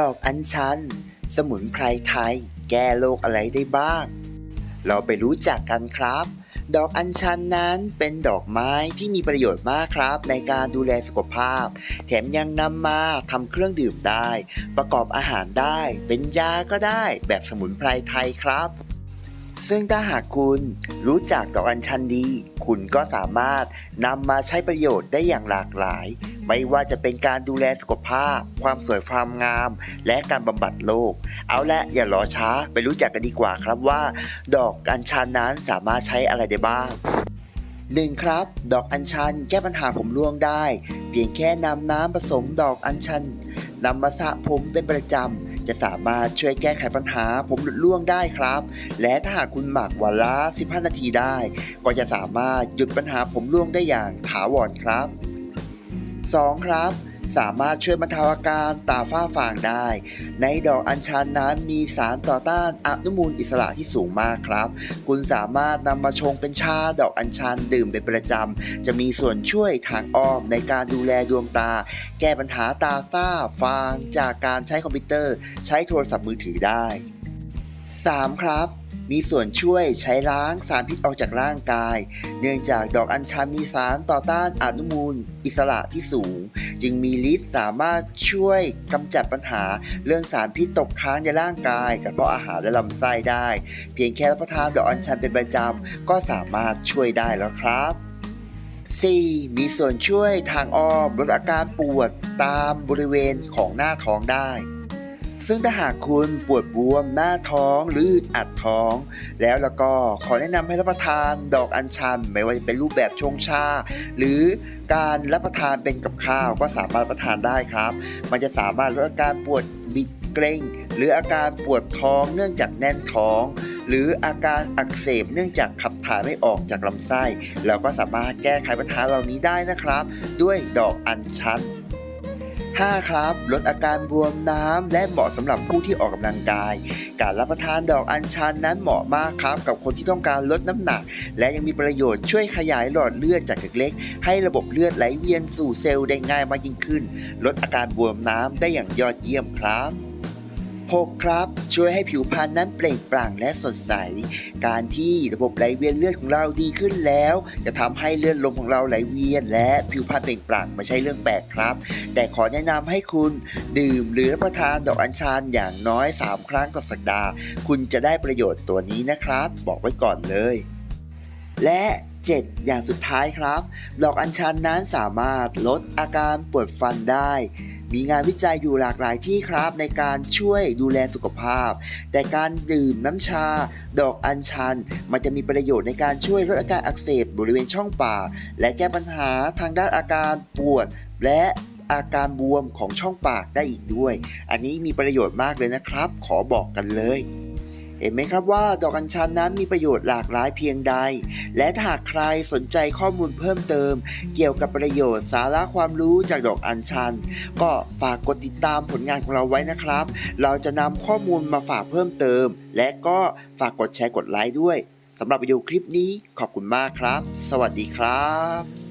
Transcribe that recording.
ดอกอัญชัน สมุนไพรไทย แก้โรคอะไรได้บ้าง เราไปรู้จักกันครับ ดอกอัญชันนั้นเป็นดอกไม้ที่มีประโยชน์มากครับ ในการดูแลสุขภาพ แถมยังนำมาทำเครื่องดื่มได้ ประกอบอาหารได้ เป็นยาก็ได้ แบบสมุนไพรไทยครับ ซึ่งถ้าหากคุณรู้จักดอกอัญชันดี คุณก็สามารถนำมาใช้ประโยชน์ได้อย่างหลากหลาย ไม่ว่าจะเป็นการดูแลสุขภาพ ความสวยความงาม และการบำบัดโรคเอาละอย่ารอช้าไปรู้จักกันดีกว่าครับว่า ดอกอัญชันนั้นสามารถใช้อะไรได้บ้าง 1. ครับ ดอกอัญชันแก้ปัญหาผมร่วงได้ เพียงแค่นำน้ำผสมดอกอัญชันนำมาสระผมเป็นประจำ จะสามารถช่วยแก้ไขปัญหาผมหลุดร่วงได้ครับ และถ้าหากคุณหมักวันละ 15 นาทีได้ ก็จะสามารถหยุดปัญหาผมร่วงได้อย่างถาวรครับ 2. ครับ สามารถช่วยบรรเทาอาการตาฝ้าฟางได้ ในดอกอัญชันนั้นมีสารต่อต้านอนุมูลอิสระที่สูงมากครับ คุณสามารถนำมาชงเป็นชาดอกอัญชันดื่มเป็นประจำ จะมีส่วนช่วยทางอ้อมในการดูแลดวงตา แก้ปัญหาตาฝ้าฟางจากการใช้คอมพิวเตอร์ ใช้โทรศัพท์มือถือได้ 3. ครับ มีส่วนช่วยใช้ล้างสารพิษออกจากร่างกาย เนื่องจากดอกอัญชันมีสารต่อต้านอนุมูล อิสระที่สูง จึงมีฤทธิ์สามารถช่วยกำจัดปัญหาเรื่องสารพิษตกค้างในร่างกายกระเพาะอาหารและลำไส้ได้ เพียงแค่รับประทานดอกอัญชันเป็นประจำก็สามารถช่วยได้แล้วครับ 4. มีส่วนช่วยทางอ้อมลดอาการปวดตามบริเวณของหน้าท้องได้ ซึ่งถ้าหากคุณปวดบวมหน้าท้องหรืออัดท้อง แล้วแล้วก็ขอแนะนำให้รับประทานดอกอัญชัน ไม่ว่าจะเป็นรูปแบบชงชา หรือการรับประทานเป็นกับข้าวก็สามารถรับประทานได้ครับ มันจะสามารถลดอาการปวดบิดเกร็งหรืออาการปวดท้องเนื่องจากแน่นท้อง หรืออาการอักเสบเนื่องจากขับถ่ายไม่ออกจากลำไส้ เราก็สามารถแก้ไขปัญหาเหล่านี้ได้นะครับ ด้วยดอกอัญชัน 5. ครับ ลดอาการบวมน้ำและเหมาะสำหรับผู้ที่ออกกำลังกาย การรับประทานดอกอัญชันนั้นเหมาะมากครับ กับคนที่ต้องการลดน้ำหนัก และยังมีประโยชน์ช่วยขยายหลอดเลือดจากเล็กๆให้ระบบเลือดไหลเวียนสู่เซลล์ได้ง่ายมากยิ่งขึ้น ลดอาการบวมน้ำได้อย่างยอดเยี่ยมครับ 6. ครับ ช่วยให้ผิวพรรณนั้นเปล่งปลั่งและสดใส การที่ระบบไหลเวียนเลือดของเราดีขึ้นแล้ว จะทำให้เลือดลมของเราไหลเวียน และผิวพรรณเปล่งปลั่งไม่ใช่เรื่องแปลกครับ แต่ขอแนะนำให้คุณดื่มหรือรับประทานดอกอัญชันอย่างน้อย 3 ครั้งต่อสัปดาห์ คุณจะได้ประโยชน์ตัวนี้นะครับ บอกไว้ก่อนเลย และ7อย่างสุดท้ายครับ ดอกอัญชันนั้นสามารถลดอาการปวดฟันได้ มีงานวิจัยอยู่หลากหลายที่ครับ ในการช่วยดูแลสุขภาพ แต่การดื่มน้ำชา ดอกอัญชัน มันจะมีประโยชน์ในการช่วยลดอาการอักเสบบริเวณช่องปาก และแก้ปัญหาทางด้านอาการปวด และอาการบวมของช่องปากได้อีกด้วย อันนี้มีประโยชน์มากเลยนะครับ ขอบอกกันเลย เห็นไหมครับว่าดอกอัญชันนั้นมีประโยชน์หลากหลายเพียงใด และถ้าหากใครสนใจข้อมูลเพิ่มเติม เกี่ยวกับประโยชน์สาระความรู้จากดอกอัญชัน ก็ฝากกดติดตามผลงานของเราไว้นะครับ เราจะนำข้อมูลมาฝากเพิ่มเติม และก็ฝากกดแชร์กดไลค์ด้วยสำหรับวิดีโอคลิปนี้ขอบคุณมากครับ สวัสดีครับ